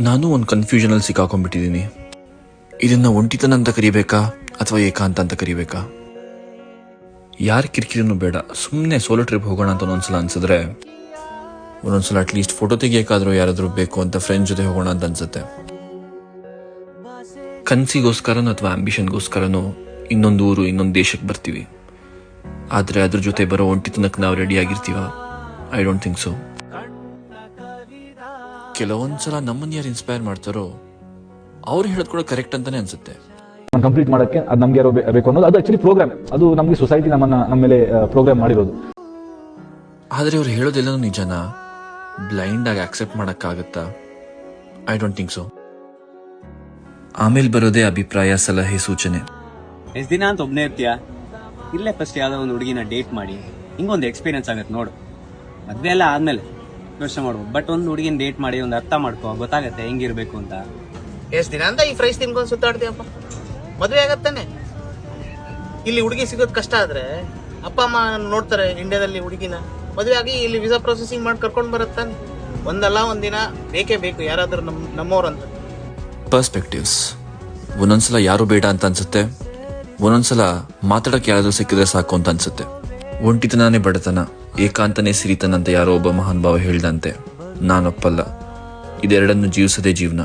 ನಾನು ಒಂದು ಕನ್ಫ್ಯೂಷನಲ್ಲಿ ಸಿಕ್ಕಾಕೊಂಡ್ಬಿಟ್ಟಿದ್ದೀನಿ ಇದನ್ನ ಒಂಟಿತನ ಅಂತ ಕರಿಬೇಕಾ ಅಥವಾ ಏಕಾಂತ ಅಂತ ಕರಿಬೇಕಾ? ಯಾರ ಕಿರಿಕಿರಿನೂ ಬೇಡ. ಸುಮ್ಮನೆ ಸೋಲೋ ಟ್ರಿಪ್ ಹೋಗೋಣ ಅಂತ ಒಂದೊಂದ್ಸಲ ಅನ್ಸಿದ್ರೆ, ಒಂದೊಂದ್ಸಲ ಅಟ್ಲೀಸ್ಟ್ ಫೋಟೋ ತೆಗಿಯೋಕ್ಕಾದ್ರೂ ಯಾರಾದರೂ ಬೇಕು ಅಂತ ಫ್ರೆಂಡ್ ಜೊತೆ ಹೋಗೋಣ ಅಂತ ಅನ್ಸುತ್ತೆ. ಕನ್ಸಿಗೋಸ್ಕರನೂ ಅಥವಾ ಆಂಬಿಷನ್ಗೋಸ್ಕರನೂ ಇನ್ನೊಂದು ಊರು, ಇನ್ನೊಂದು ದೇಶಕ್ಕೆ ಬರ್ತೀವಿ. ಆದರೆ ಅದ್ರ ಜೊತೆ ಬರೋ ಒಂಟಿತನಕ್ಕೆ ನಾವು ರೆಡಿ ಆಗಿರ್ತೀವ? ಐ ಡೋಂಟ್ ಥಿಂಕ್ ಸೊ ಕೆಲವೊಂದ್ಸಲ ನಮ್ಮನ್ನ ಯಾರು ಇನ್ಸ್ಪೈರ್ ಮಾಡ್ತಾರೋ ಅವ್ರು ಹೇಳೋದು ಕೂಡ ಕರೆಕ್ಟ್ ಅಂತಾನೆ ಅನ್ಸುತ್ತೆ. ಕಂಪ್ಲೀಟ್ ಮಾಡಕ್ಕೆ ಅದು ನಮ್ಗೆ ಯಾರು ಬೇಕು ಅನ್ನೋದು ಅದು ಆಕ್ಚುಲಿ ಪ್ರೋಗ್ರಾಮ್ ಅದು ನಮಗೆ ಸೊಸೈಟಿ ನಮ್ಮನ್ನ ನಮ್ಮ ಮೇಲೆ ಪ್ರೋಗ್ರಾಮ್ ಮಾಡಿರೋದು. ಆದರೆ ಅವ್ರು ಹೇಳೋದೆಲ್ಲನೂ ನಿಜನ? ಬ್ಲೈಂಡ್ ಆಗಿ ಆಕ್ಸೆಪ್ಟ್ ಮಾಡೋಕ್ಕಾಗತ್ತಾ? ಐ ಡೋಂಟ್ ಥಿಂಕ್ ಸೊ ಆಮೇಲೆ ಬರೋದೇ ಅಭಿಪ್ರಾಯ ಸಲಹೆ ಸೂಚನೆ. ಎಷ್ಟು ದಿನ ಅಂತ ಒಬ್ನೇ ಇರ್ತೀಯ? ಇಲ್ಲೇ ಫಸ್ಟ್ ಯಾವ್ದೋ ಒಂದು ಹುಡುಗಿನ ಡೇಟ್ ಮಾಡಿ. ಹಿಂಗೊಂದು ಎಕ್ಸ್ಪೀರಿಯನ್ಸ್ ಆಗತ್ತೆ ನೋಡು. ಮದ್ವೆ ಎಲ್ಲ ಆದ್ಮೇಲೆ. ಯೋಚನೆ ಮಾಡ್ಬೋದು ಬಟ್ ಒಂದು ಹುಡುಗಿನ ಡೇಟ್ ಮಾಡಿ ಒಂದು ಅರ್ಥ ಮಾಡ್ಕೋ ಗೊತ್ತಾಗತ್ತೆ ಹೆಂಗಿರ್ಬೇಕು ಅಂತ. ಎಷ್ಟು ದಿನ ಅಂತ ಈ ಫ್ರೈಸ್ ತಿನ್ಕೊಂಡು ಸುತ್ತಾಡ್ತೀವಪ್ಪ ಮದುವೆ ಆಗತ್ತಾನೆ ಇಲ್ಲಿ ಹುಡುಗಿ ಸಿಗೋದು ಕಷ್ಟ ಆದ್ರೆ ಅಪ್ಪ ಅಮ್ಮ ನೋಡ್ತಾರೆ ಇಂಡಿಯಾದಲ್ಲಿ ಹುಡುಗಿನ. ಮದುವೆ ಆಗಿ ಇಲ್ಲಿ ವಿಸಾ ಪ್ರೊಸೆಸಿಂಗ್ ಮಾಡಿ ಕರ್ಕೊಂಡು ಬರುತ್ತಾನೆ ಒಂದಲ್ಲ ಒಂದಿನ ಬೇಕೇ ಬೇಕು ಯಾರಾದ್ರೂ ನಮ್ ನಮ್ಮವ್ರಂತ ಪರ್ಸ್ಪೆಕ್ಟಿವ್ಸ್ ಒಂದೊಂದ್ಸಲ ಯಾರು ಬೇಡ ಅಂತ ಅನ್ಸುತ್ತೆ? ಒಂದೊಂದ್ಸಲ ಮಾತಾಡಕ್ಕೆ ಯಾರಾದ್ರೂ ಸಿಕ್ಕಿದ್ರೆ ಸಾಕು ಅಂತ ಅನ್ಸುತ್ತೆ. ಒಂಟಿತನಾನೇ ಬಡತನ ಏಕಾಂತನೇ ಸಿರಿತನ ಅಂತ ಯಾರೋ ಒಬ್ಬ ಮಹಾನ್ ಭಾವ ಹೇಳ್ದಂತೆ. ನಾನೊಪ್ಪಲ್ಲ ಇದೆರಡನ್ನು ಜೀವಿಸದೆ ಜೀವನ.